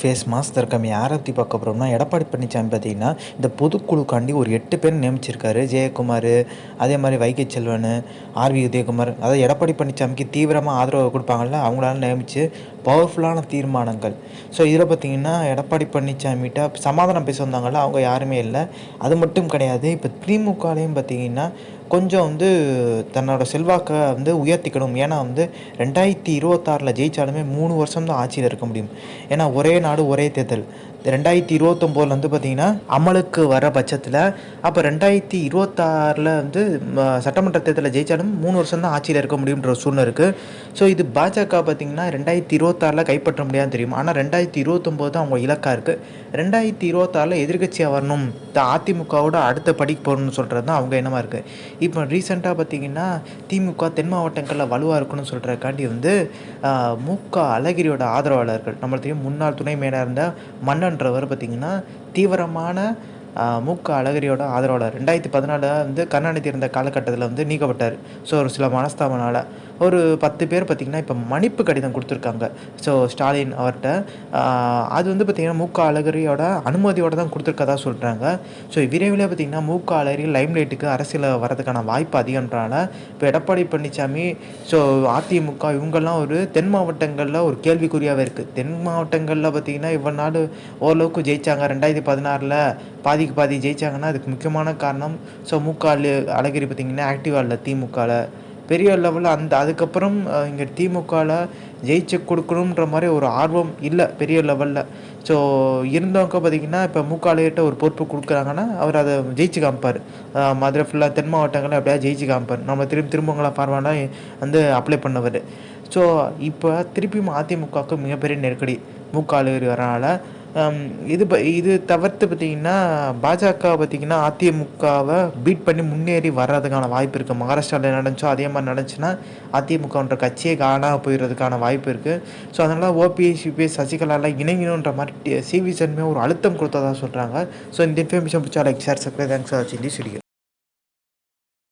Face mass தர்க்கம் யாரை பற்றி பார்க்க போகிறோம்னா எடப்பாடி பழனிசாமி பார்த்தீங்கன்னா இந்த பொதுக்குழுக்காண்டி ஒரு எட்டு பேர் நியமிச்சிருக்காரு. ஜெயக்குமார் அதே மாதிரி வைகை செல்வன் ஆர்வி உதயகுமார். அதாவது எடப்பாடி பழனிசாமிக்கு தீவிரமாக ஆதரவு கொடுப்பாங்கள்ல அவங்களால நியமித்து பவர்ஃபுல்லான தீர்மானங்கள். ஸோ இதில் பார்த்தீங்கன்னா எடப்பாடி பழனிசாமிகிட்ட சமாதானம் பேச வந்தாங்கள்ல அவங்க யாருமே இல்லை. அது மட்டும் கிடையாது இப்போ திமுகலையும் பார்த்தீங்கன்னா கொஞ்சம் வந்து தன்னோட செல்வாக்கை வந்து உயர்த்திக்கணும். ஏன்னா வந்து ரெண்டாயிரத்தி இருபத்தாறில் ஜெயித்தாலுமே மூணு வருஷம் தான் ஆட்சியில் இருக்க முடியும். ஏன்னா ஒரே நாடு ஒரே தேர்தல். ரெண்டாயிரத்தி இருபத்தொம்போதில் வந்து பார்த்திங்கன்னா அமலுக்கு வர பட்சத்தில் அப்போ ரெண்டாயிரத்தி இருபத்தாறில் வந்து சட்டமன்ற தேர்தலில் ஜெயித்தாலும் மூணு வருஷம் தான் ஆட்சியில் இருக்க முடியுன்ற ஒரு சூழ்நிலை இருக்குது ஸோ இது பாஜக பார்த்திங்கன்னா ரெண்டாயிரத்தி இருபத்தாறில் கைப்பற்ற முடியாதுன்னு தெரியும். ஆனால் ரெண்டாயிரத்தி இருபத்தொம்போது தான் அவங்க இலக்காக இருக்குது ரெண்டாயிரத்தி இருபத்தாறில் எதிர்க்கட்சியாக வரணும் இந்த அதிமுகவோட அடுத்த படிக்கு போகணும்னு சொல்கிறது தான் அவங்க எண்ணமாக இருக்குது இப்போ ரீசெண்டாக பார்த்தீங்கன்னா திமுக தென் மாவட்டங்களில் வலுவாக இருக்கணும்னு சொல்கிறக்காண்டி வந்து மு க அழகிரியோட ஆதரவாளர்கள் நம்மளுக்கு முன்னாள் துணை மேலாக இருந்த மன்னன்றவர் பார்த்திங்கன்னா தீவிரமான மூக்க மு க அழகிரியோட ஆதரவாளர். ரெண்டாயிரத்தி பதினாலில் வந்து கருணாநிதி இருந்த காலகட்டத்தில் வந்து நீக்கப்பட்டார். ஸோ ஒரு சில மனஸ்தாபனால் ஒரு பத்து பேர் பார்த்திங்கன்னா இப்போ மன்னிப்பு கடிதம் கொடுத்துருக்காங்க. ஸோ ஸ்டாலின் அவர்கிட்ட அது வந்து பார்த்திங்கன்னா மு க அழகிரியோட அனுமதியோடு தான் கொடுத்துருக்கதா சொல்கிறாங்க ஸோ விரைவில் பார்த்திங்கன்னா மு க அழகிரி லைம்லைட்டுக்கு அரசியலில் வரதுக்கான வாய்ப்பு அதிகன்றனால இப்போ எடப்பாடி பழனிசாமி ஸோ அதிமுக இவங்கெல்லாம் ஒரு தென் மாவட்டங்களில் ஒரு கேள்விக்குறியாகவே இருக்குது தென் மாவட்டங்களில் பார்த்திங்கன்னா இவ்வளோ நாள் ஓரளவுக்கு ஜெயிச்சாங்க. ரெண்டாயிரத்தி பதினாறில் பாதி பாதிக்கு பாதி ஜெயிச்சாங்கன்னா அதுக்கு முக்கியமான காரணம் ஸோ முக்கால் அழகிரி பார்த்திங்கன்னா ஆக்டிவாக இல்லை திமுகவில் பெரிய லெவலில் அந்த அதுக்கப்புறம் இங்கே திமுகவில் ஜெயிச்சு கொடுக்கணுன்ற மாதிரி ஒரு ஆர்வம் இல்லை பெரிய லெவலில் ஸோ இருந்தவங்க பார்த்தீங்கன்னா இப்போ மூக்காலையிட்ட ஒரு பொறுப்பு கொடுக்குறாங்கன்னா அவர் அதை ஜெயிச்சு காமிப்பார். மதுரை ஃபுல்லாக தென் மாவட்டங்களில் அப்படியே ஜெயிச்சு காமிப்பார். நம்ம திரும்பி திரும்பங்களா பார்வானா வந்து அப்ளை பண்ணவர். ஸோ இப்போ திருப்பியும் அதிமுகவுக்கு மிகப்பெரிய நெருக்கடி. மூக்காலுகரி வரனால இது ப- இது தவிர்த்து பார்த்தீங்கன்னா பாஜக பார்த்திங்கன்னா அதிமுகவை பீட் பண்ணி முன்னேறி வர்றதுக்கான வாய்ப்பு இருக்குது மகாராஷ்டிராவில் நடந்துச்சோ அதே மாதிரி நடந்துச்சுன்னா அதிமுகன்ற கட்சியே காணாம போயிடுறதுக்கான வாய்ப்பு இருக்குது ஸோ அதனால் ஓபிஎஸ் யூபிஎஸ் சசிகலாலாம் இணைங்கணுன்ற மாதிரி சிவி சன்மே ஒரு அழுத்தம் கொடுத்ததாக சொல்கிறாங்க ஸோ இந்த இன்ஃபர்மேஷன் பிடிச்சா like share subscribe thanks for வாட்சிங் தி